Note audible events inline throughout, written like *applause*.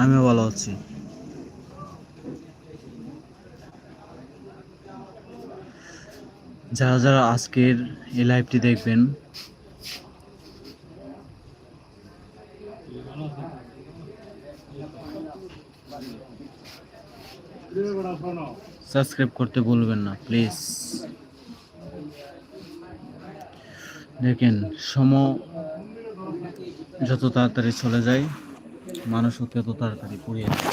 আমিও ভালো আছি। যারা যারা আজকের এই লাইভটি দেখবেন সাবস্ক্রাইব করতে ভুলবেন না প্লিজ দেখেন সম যত তাড়াতাড়ি চলে যায় মানুষও তত তাড়াতাড়ি পুড়িয়ে যায়।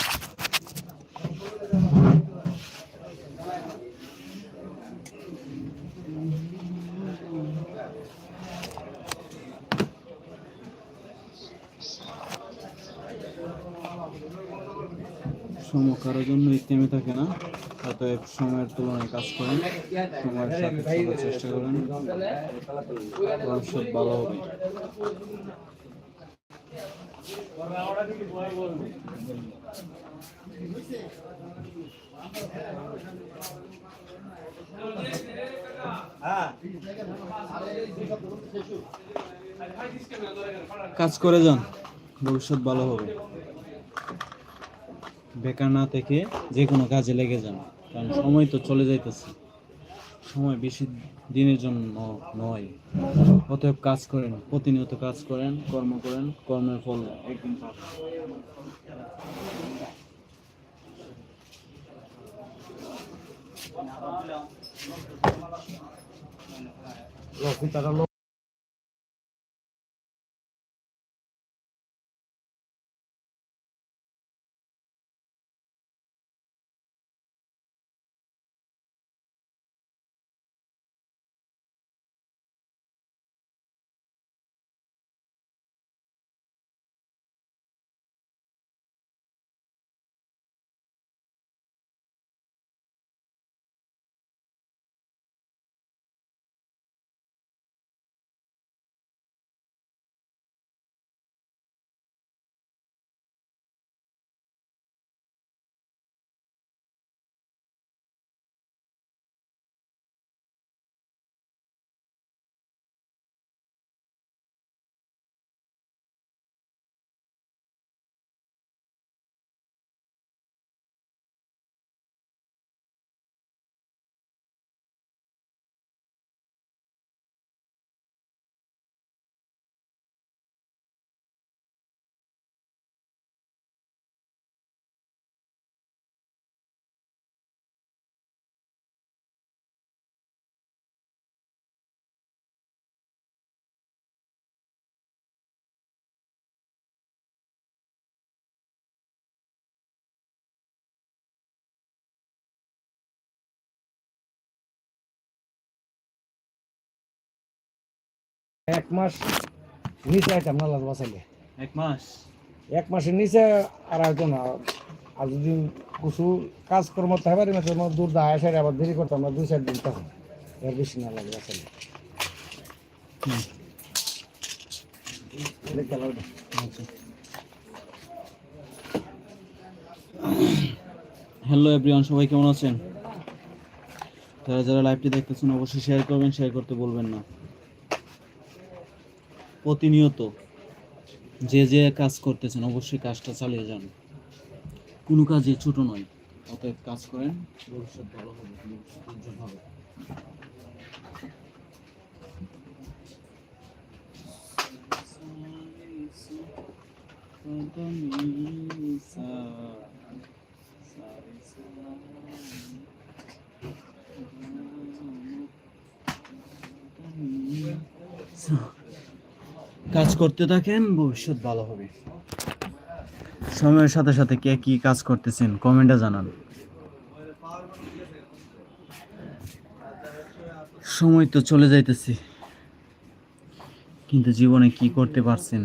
সম কারোর জন্য থেমে থাকে না। অতএব সময়ের তুলনায় কাজ করেন। সময়ের সাথে চেষ্টা করেন। ভবিষ্যৎ ভালো হবে। কাজ করে যান, ভবিষ্যৎ ভালো হবে। বেকার না থেকে যে কোনো কাজে লেগে যান, কারণ সময় তো চলে যাইতেছে। সময় বেশি দিনের জন্য নয়। অতএব কাজ করেন, প্রতিনিয়ত কাজ করেন, কর্ম করেন, কর্মের ফল একদিন এক মাস নিচে আইতাম না লাল বাঁচাইলে এক মাস? এক মাসের নিচে আর হয়তো না আর যদি কিছু কাজকর্ম থাকে পারি মাত্র দূর দা আসে আবার দেরি করতাম না দুই চার দিন তখন। এর বেশি না লাগবে। আচ্ছা। হ্যালো এভরিওয়ান সবাই কেমন আছেন? যারা যারা লাইভটি দেখতেছেন অবশ্যই শেয়ার করবেন শেয়ার করতে বলবেন না। প্রতিনিয়ত যে যে কাজ করতেছেন অবশ্যই কাজটা চালিয়ে যান কোনো কাজই ছোট নয় অতএব কাজ করেন ভবিষ্যৎ ভালো হবে ভবিষ্যৎ কাজ করতে থাকেন, ভবিষ্যৎ ভালো হবে। সময়ের সাথে সাথে কে কি কাজ করতেছেন কমেন্টে জানান। সময় তো চলে যাইতেছে, কিন্তু জীবনে কি করতে পারছেন,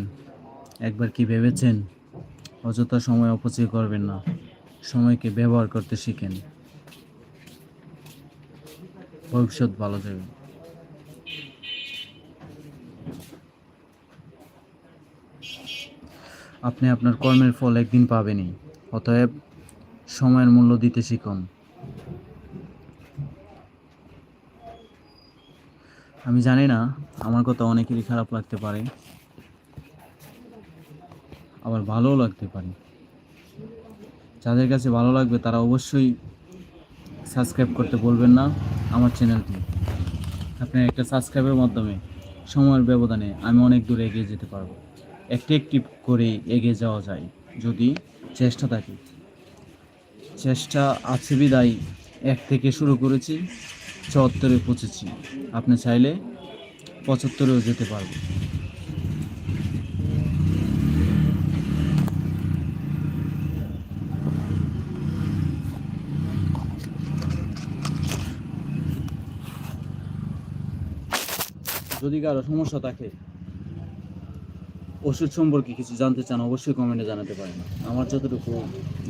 একবার কি ভেবেছেন? অযথা সময় অপচয় করবেন না, সময়কে ব্যবহার করতে শিখেন। ভবিষ্যৎ ভালো যাবে। আপনি আপনার কর্মের ফল একদিন পাবেনই, অতএব সময়ের মূল্য দিতে শিখুন। আমি জানি না, আমার কথা অনেকেরই খারাপ লাগতে পারে, আবার ভালোও লাগতে পারে। যাদের কাছে ভালো লাগবে তারা অবশ্যই সাবস্ক্রাইব করতে বলবেন না আমার চ্যানেলটি। আপনার একটা সাবস্ক্রাইবের মাধ্যমে সময়ের ব্যবধানে আমি অনেক দূরে এগিয়ে যেতে পারব। একটি একটি করে এগিয়ে যাওয়া যায়, যদি চেষ্টা থাকে। চেষ্টা আছে বিদায়, এক থেকে শুরু করেছি, চুয়াত্তরে পৌঁছেছি। আপনি চাইলে পঁচাত্তরেও যেতে পারবে যদি কারও সমস্যা থাকে ওষুধ সম্পর্কে কিছু জানতে চান, অবশ্যই কমেন্টে জানাতে পারেন। আমার যতটুকু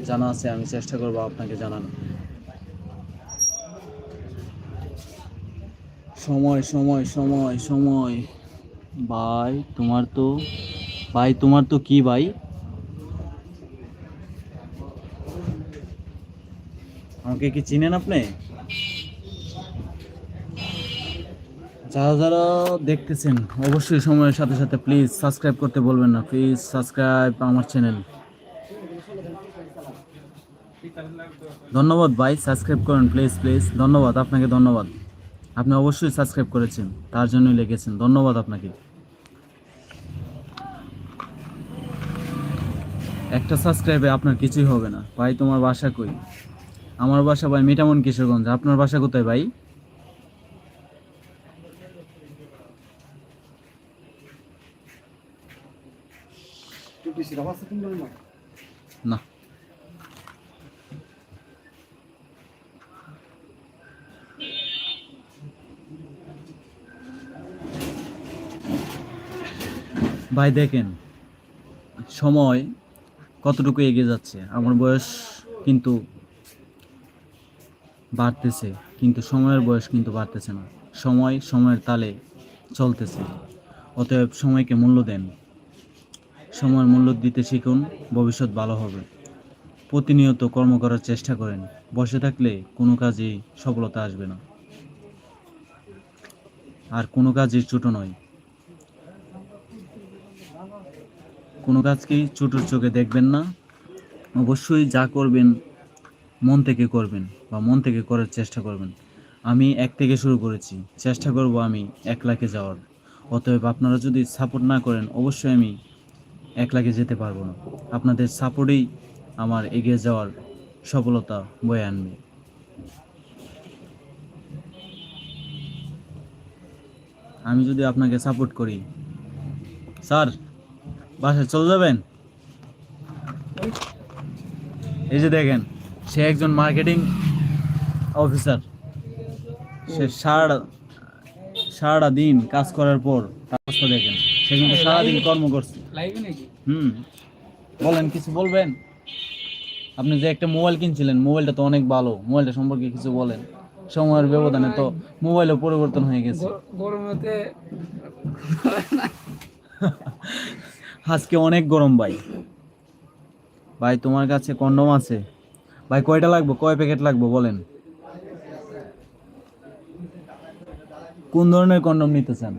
জানা আছে, আমি চেষ্টা করব আপনাকে জানানো। সময় সময় সময় সময়। ভাই, তোমার তো, ভাই, তোমার তো কি ভাই? আমাকে কি চিনেন আপনি? যারা যারা দেখতেছেন, অবশ্যই সময়ের সাথে সাথে প্লিজ সাবস্ক্রাইব করতে বলবেন না। প্লিজ সাবস্ক্রাইব আমার চ্যানেল ধন্যবাদ ভাই সাবস্ক্রাইব করেন প্লিজ প্লিজ ধন্যবাদ, আপনাকে ধন্যবাদ। আপনি অবশ্যই সাবস্ক্রাইব করেছেন, তার জন্যই লিখেছেন। ধন্যবাদ আপনাকে। একটা সাবস্ক্রাইবে আপনার কিছুই হবে না। ভাই, তোমার বাসা কই? আমার বাসা ভাই মিটামন কিশোরগঞ্জ। আপনার বাসা কোথায় ভাই? না। ভাই, দেখেন, সময় কতটুকু এগিয়ে যাচ্ছে। আমার বয়স কিন্তু বাড়তেছে, কিন্তু সময়ের বয়স কিন্তু বাড়তেছে না। সময় সময়ের তালে চলতেছে। অতএব সময়কে মূল্য দেন। সময়ের মূল্য দিতে শিখুন, ভবিষ্যৎ ভালো হবে। প্রতিনিয়ত কর্ম করার চেষ্টা করেন, বসে থাকলে কোনো কাজেই সফলতা আসবে না। আর কোনো কাজই ছোট নয়। কোনো কাজকেই ছোটোর চোখে দেখবেন না। অবশ্যই যা করবেন, মন থেকে করবেন বা মন থেকে করার চেষ্টা করবেন। আমি এক থেকে শুরু করেছি, চেষ্টা করব আমি এক লাখে যাওয়ার। অতএব আপনারা যদি সাপোর্ট না করেন, অবশ্যই আমি এক লাখে যেতে পারব না। আপনাদের সাপোর্টেই আমার এগিয়ে যাওয়ার সফলতা বয়ে আনবে। আমি যদি আপনাকে সাপোর্ট করি, স্যার, বাসায় চলে যাবেন? এই যে দেখেন, সে একজন মার্কেটিং অফিসার। সে সারা সারাটা দিন কাজ করার পর তার দেখেন। সে কিন্তু সারাদিন কর্ম করছে। হুম। বলেন কিছু বলবেন? আপনি যে একটা মোবাইল কিনছিলেন মোবাইলটা তো অনেক ভালো। মোবাইলটা সম্পর্কে কিছু বলেন। সময়ের ব্যবধানে তো মোবাইলও পরিবর্তন হয়ে গেছে। গরমেতে *laughs* আজকে অনেক গরম ভাই। ভাই তোমার কাছে কন্ডম আছে? ভাই কয়টা লাগবে? কয় প্যাকেট লাগবে? বলেন। কোন ধরনের কন্ডম নিতে চান?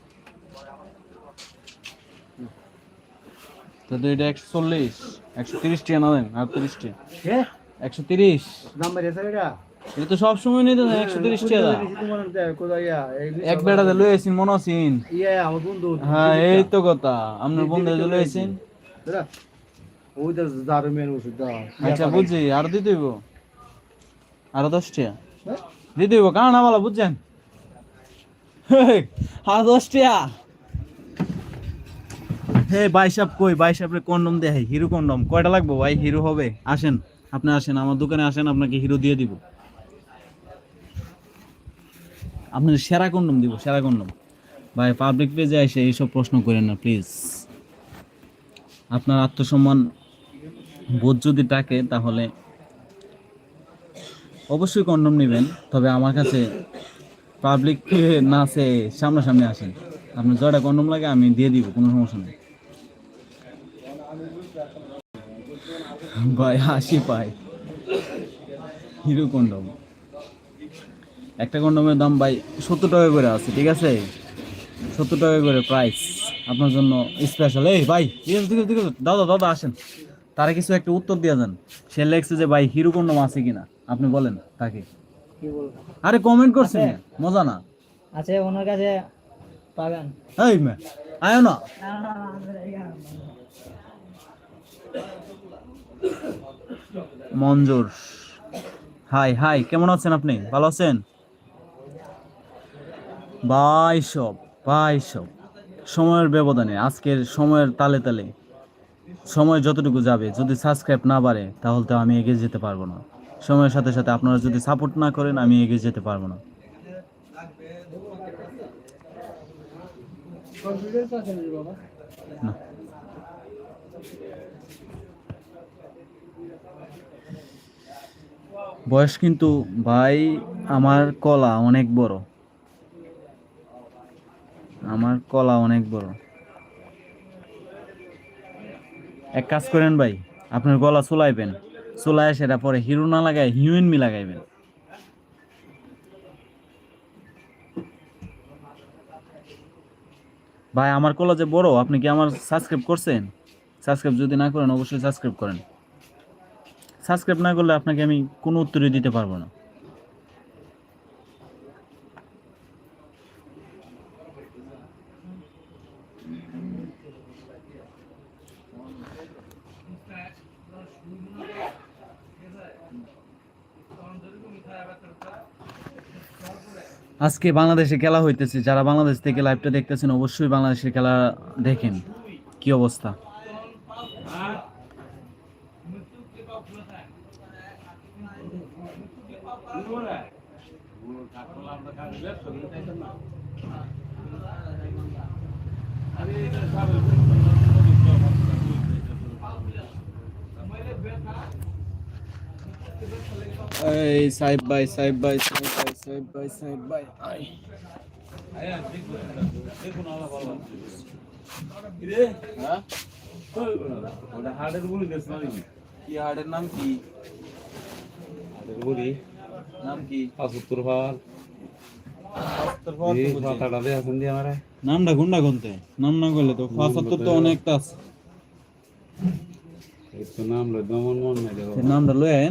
তো তো এটা একশো চল্লিশ একশো তিরিশ টাকা না দেন আর তিরিশ টাকা একশো তিরিশ। এটা তো সবসময় নিতে না একশো তিরিশ টাকা এক বেড়াতে লই আসিন মনে আছেন হ্যাঁ এই তো কথা। আপনার বন্ধু লই আসিন আচ্ছা বুঝছি আর দশ টাকা দিতে হইব কারণ বুঝছেন? আর দশ টাকা হে বাইসাপ কই? বাইসাপরে কন্ডম দেয় হিরো কন্ডম। কয়টা লাগবে ভাই? হিরো হবে? আসেন। আপনি আসেন। আমার দোকানে আসেন, আপনাকে হিরো দিয়ে দিব। আপনার সেরা কন্ডম দিব, সেরা কন্ডম। ভাই পাবলিক পেজে এসে এইসব প্রশ্ন করেন না প্লিজ আপনার আত্মসম্মান বোধ যদি ডাকে তাহলে অবশ্যই কন্ডম নেবেন। তবে আমার কাছে পাবলিক না আছে, সামনাসামনি আসেন। আপনার জয়টা কন্ডম লাগে, আমি দিয়ে দিব, কোনো সমস্যা নেই। ভাই হাসি পাই হিরো কন্ডম। একটা কন্ডমের দাম ভাই সত্তর টাকা করে আছে ঠিক আছে? সত্তর টাকা করে প্রাইস আপনার জন্য স্পেশাল এই ভাই দাদা দাদা আসেন। তারা কিছু একটা উত্তর দিয়ে যান। সে লেখছে যে ভাই হিরো কন্ডম আছে কিনা? আপনি বলেন তাকে। আরে কমেন্ট করছেন মজা না। আছে ওনার কাছে পাবেন। এই মে আয় না। মঞ্জুর। হাই হাই কেমন আছেন আপনি? ভালো আছেন? বাই সব বাই সব। সময়ের ব্যবধানে, আজকের সময়ের তালে তালে। সময় যতটুকু যাবে, যদি সাবস্ক্রাইব না বাড়ে, তাহলে তো আমি এগিয়ে যেতে পারব না। সময়ের সাথে সাথে আপনারা যদি সাপোর্ট না করেন, আমি এগিয়ে যেতে পারব না। না। বয়স কিন্তু ভাই আমার কলা অনেক বড়। আমার কলা অনেক বড়। এক কাজ করেন ভাই, আপনার গলা চুলাইবেন। চুলায় সেটা পরে হিরো না লাগায় হিউম্যান মি লাগাইবেন। ভাই, আমার কলা যে বড়, আপনি কি আমার সাবস্ক্রাইব করছেন? সাবস্ক্রাইব যদি না করেন, অবশ্যই সাবস্ক্রাইব করেন। সাবস্ক্রাইব না করলে আপনাকে আমি কোনো উত্তরই দিতে পারব না। আজকে বাংলাদেশে খেলা হইতেছে, যারা বাংলাদেশ থেকে লাইভটা দেখতেছেন, অবশ্যই বাংলাদেশের খেলা দেখেন। কি অবস্থা এই সাহেব ভাই সাহেব ভাই সাহেব ভাই সাহেব ভাই সাহেব ভাই আই হ্যাঁ? কি নাম কি? নাম কি? নামটা গুন্ডা গুনতে। নাম না করলে তো পঁচাত্তর তো অনেকটা আছে। সে নামটা লয়ে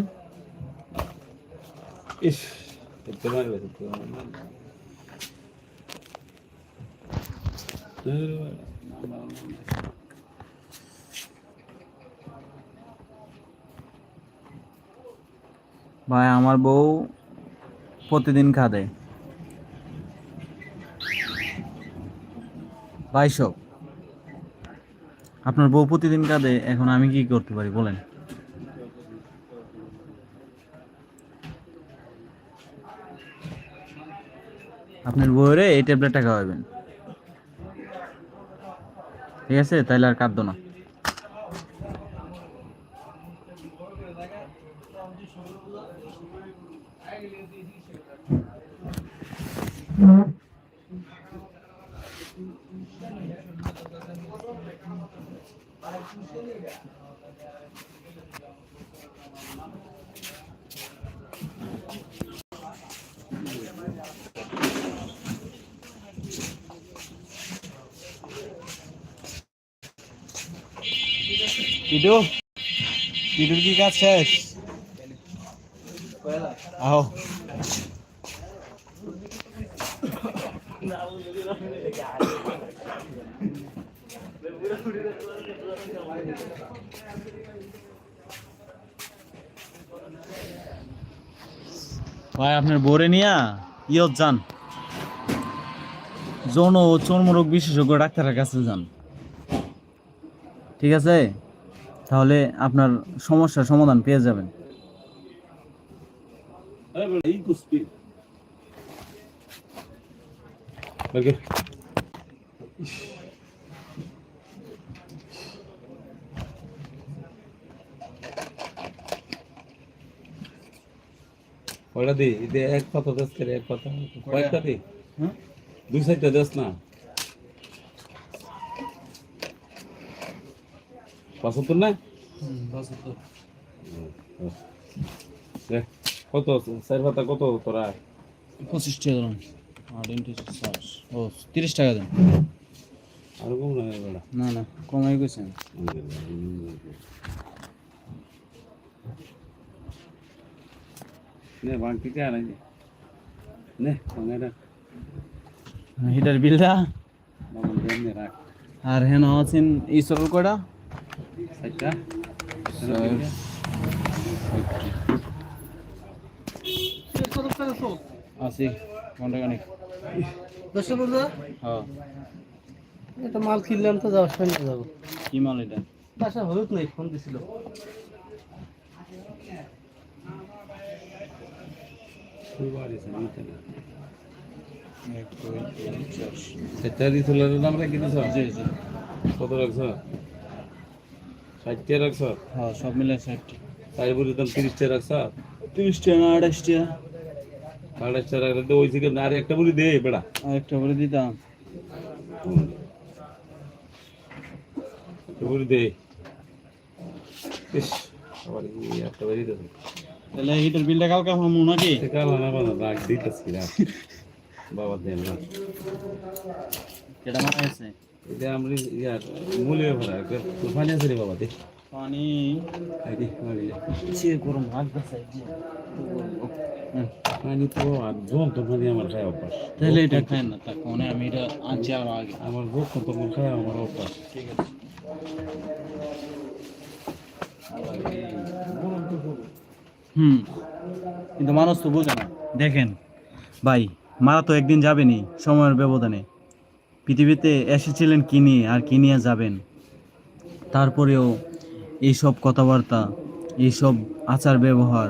ভাই, আমার বউ প্রতিদিন খাদে। বাইশো আপনার বউ প্রতিদিন কাঁদে এখন আমি কি করতে পারি, বলেন। আপনার বউরে এই ট্যাবলেটটা খাওয়াবেন। ঠিক আছে? তাইলে আর কাঁদতো না। ইডু ইডুর কি কাজ শেষ? আহ। ভাই, আপনার বোরে নিয়া ইয়ত যান। যৌন ও চর্মরোগ বিশেষজ্ঞ ডাক্তারের কাছে যান। ঠিক আছে? তাহলে আপনার সমস্যার সমাধান পেয়ে যাবেন। ওটা দি? এক কথা দশ করে এক পাতা। কয়েকটা দি? হ্যাঁ? দুই সাইডটা দশ না? পঁচাত্তর না? দে, কত চার পাতা কত তোরা? পঁচিশ টাকা আর ও তিরিশ টাকা দেন আর কম না না না কমাই গেছেন নে বাকি কে আনাই নে সঙ্গে রাখ হিটার বিলটা? বাবন দেন রাখ। আর হেন আছেন এই সরল কয়টা? সাইডটা আছি ঘণ্টা খানিক দশটা বলব হ্যাঁ এটা মাল কিনলাম তো যাওয়ার সময় নিয়ে যাব। কি মাল এটা? বাসা হলুদ নাই ফোন দিছিল। চার। সেটা দিছিল নাম দিছ? কত রাখছ? ষাটটা রাখছ হ্যাঁ সব মিলে ষাট তাই বলি দাম তিরিশটা রাখছ তিরিশ টাকা আঠাশ টাকা আড়াইশটা রাখলে তো ওই থেকে আর একটা বলি দে বেড়া আর একটা করে দিতাম একটা বলি দে ইস আবার এই একটা বেরিয়ে দেবে তাহলে হিটার বিলটা কালকে পাবো নাকি কাল না বাবা রাখ দিতেছি রাখ বাবা দেন না কেটা মারা গেছে এটা আমরা ইয়ার মূল্য ভরা তুফানি আছে রে বাবা দে। পানি। মারি। গরম হাত পানি তো আর তো পানি আমার খায় অভ্যাস। তাহলে এটা খাই না তা কোনে আমি এটা আনছি আরও আগে। আমার ভোগ কত খায় আমার অভ্যাস। ঠিক আছে। হুম কিন্তু মানুষ তো বোঝে না। দেখেন ভাই মারা তো একদিন যাবেনি সময়ের ব্যবধানে। পৃথিবীতে এসেছিলেন কি নিয়ে আর কি নিয়ে যাবেন। তারপরেও এইসব কথাবার্তা, এইসব আচার ব্যবহার,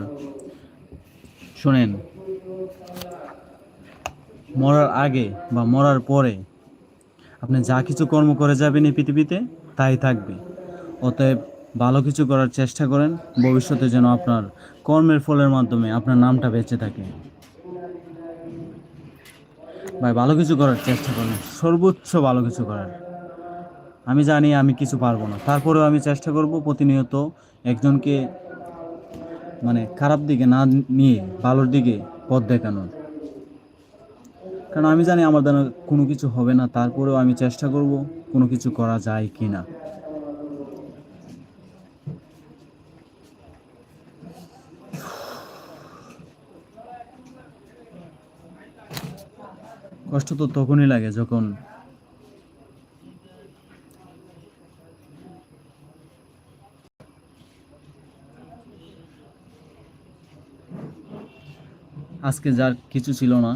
শোনেন, মরার আগে বা মরার পরে আপনি যা কিছু কর্ম করে যাবেন এই পৃথিবীতে, তাই থাকবে। অতএব ভালো কিছু করার চেষ্টা করেন, ভবিষ্যতে যেন আপনার কর্মের ফলের মাধ্যমে আপনার নামটা বেঁচে থাকে। ভাই, ভালো কিছু করার চেষ্টা করেন। সর্বোচ্চ ভালো কিছু করার। আমি জানি আমি কিছু পারব না। তারপরেও আমি চেষ্টা করব প্রতিনিয়ত একজনকে মানে খারাপ দিকে না নিয়ে ভালোর দিকে পথ দেখানোর। কারণ আমি জানি আমার দ্বারা কোনো কিছু হবে না। তারপরেও আমি চেষ্টা করব কোনো কিছু করা যায় কি না কষ্ট তো তখনই লাগে যখন আজকে যার কিছু ছিল না,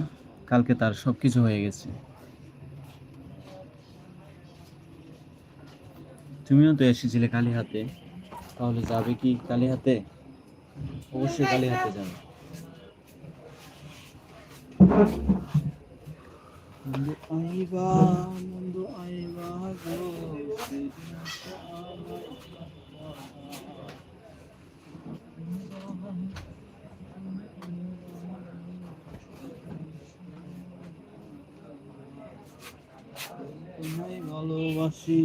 কালকে তার সব কিছু হয়ে গেছে। তুমিও তো এসেছিলে কালী হাতে তাহলে যাবে কি কালী হাতে অবশ্যই কালী হাতে যাবে। বন্ধু আইবা বন্ধু আইবা গো তোমায় ভালোবাসি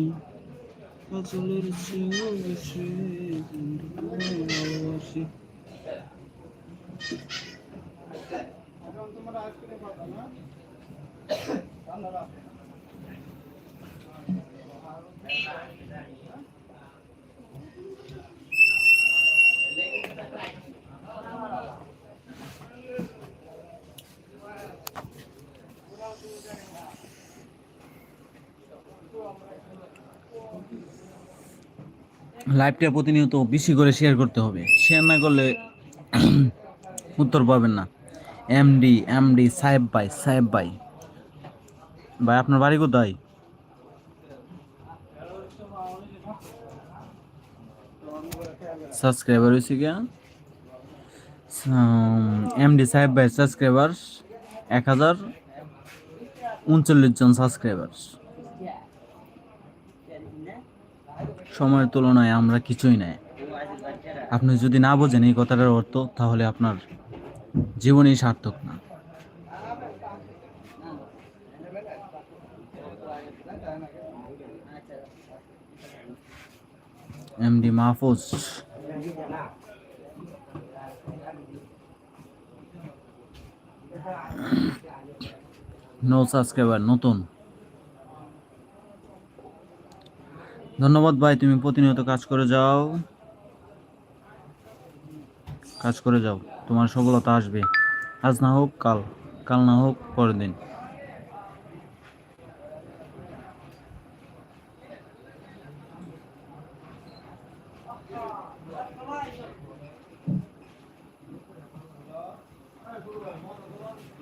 কাজলের চেয়েও বেশি বন্ধু তোমায় ভালোবাসি লাইভটা প্রতিনিয়ত বেশি করে শেয়ার করতে হবে। শেয়ার না করলে উত্তর পাবেন না। এমডি এমডি সাহেব ভাই সাহেব ভাই ভাই, আপনার বাড়ি কোথায়? সাবস্ক্রাইবার হয়েছে গিয়া? এমডি সাহেব ভাই সাবস্ক্রাইবার এক হাজার উনচল্লিশ জন সাবস্ক্রাইবার সময়ের তুলনায় আমরা কিছুই নাই। আপনি যদি না বোঝেন এই কথাটার অর্থ, তাহলে আপনার জীবনই সার্থক না। এমডি মাহফুজ নো সাবস্ক্রাইবার নতুন। ধন্যবাদ ভাই, তুমি প্রতিনিয়ত কাজ করে যাও। কাজ করে যাও, তোমার সফলতা আসবে। আজ না হোক, কাল। কাল না হোক, পরের দিন।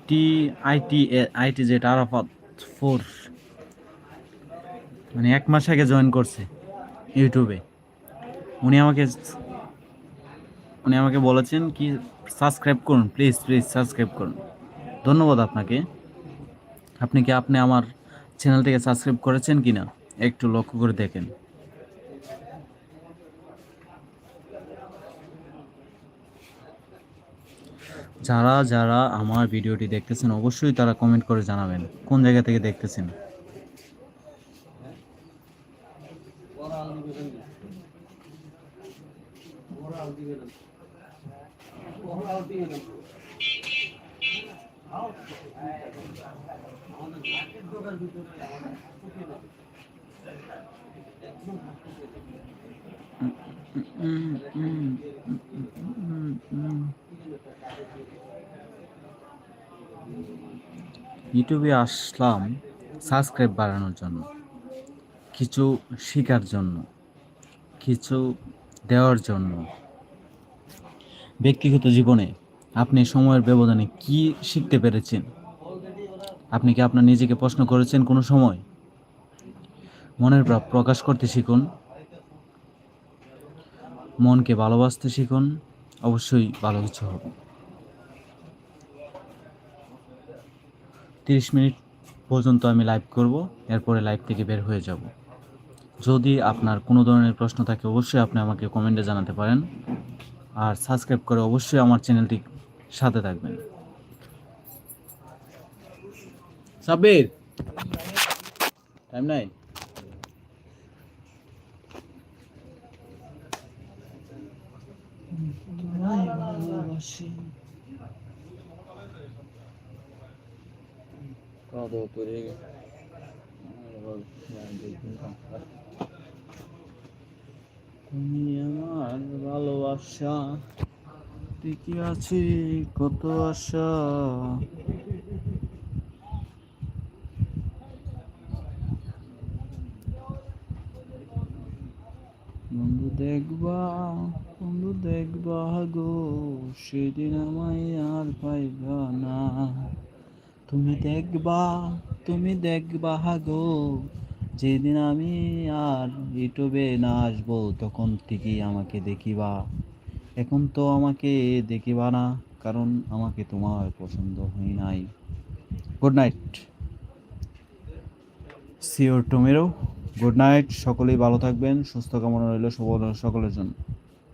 T IT IT jet Arafat four. মানে এক মাস আগে জয়েন করছে ইউটিউবে। উনি আমাকে উনি আমাকে বলেছেন কি, সাবস্ক্রাইব করুন প্লিজ প্লিজ সাবস্ক্রাইব করুন। ধন্যবাদ আপনাকে। আপনি কি, আপনি আমার চ্যানেলটিকে সাবস্ক্রাইব করেছেন কি না একটু লক্ষ্য করে দেখেন। যারা যারা আমার ভিডিওটি দেখতেছেন অবশ্যই তারা কমেন্ট করে জানাবেন কোন জায়গা থেকে দেখতেছেন? ইউটিউবে আসলাম সাবস্ক্রাইব বাড়ানোর জন্য, কিছু শেখার জন্য, কিছু দেওয়ার জন্য। ব্যক্তিগত জীবনে আপনি সময়ের ব্যবধানে কি শিখতে পেরেছেন? আপনি কি আপনার নিজেকে প্রশ্ন করেছেন কোনো সময়? মনের ভাব প্রকাশ করতে শিখুন। মনকে ভালোবাসতে শিখুন। অবশ্যই ভালো কিছু হবে। তিরিশ মিনিট পর্যন্ত আমি লাইভ করব, এরপরে লাইভ থেকে বের হয়ে যাব। যদি আপনার কোনো ধরনের প্রশ্ন থাকে, অবশ্যই আপনি আমাকে কমেন্টে জানাতে পারেন। আর সাবস্ক্রাইব করে অবশ্যই আমার চ্যানেলটি সাথে থাকবেন। সাব্বির! টাইম নাই? তুমি আমার ভালোবাসা টিকে আছে কত আশা। বন্ধু দেখবা বন্ধু দেখবা গো, সেদিন আমায় আর পাইবা না। তুমি দেখবা তুমি দেখবা গো যেদিন আমি আর ইউটিউবে না আসব, তখন থেকেই আমাকে দেখিবা। এখন তো আমাকে দেখিবা না, কারণ আমাকে তোমার পছন্দ হয় নাই। Good night sure tomorrow good night সকলেই ভালো থাকবেন, সুস্থ কামনা রইল সকলের জন্য।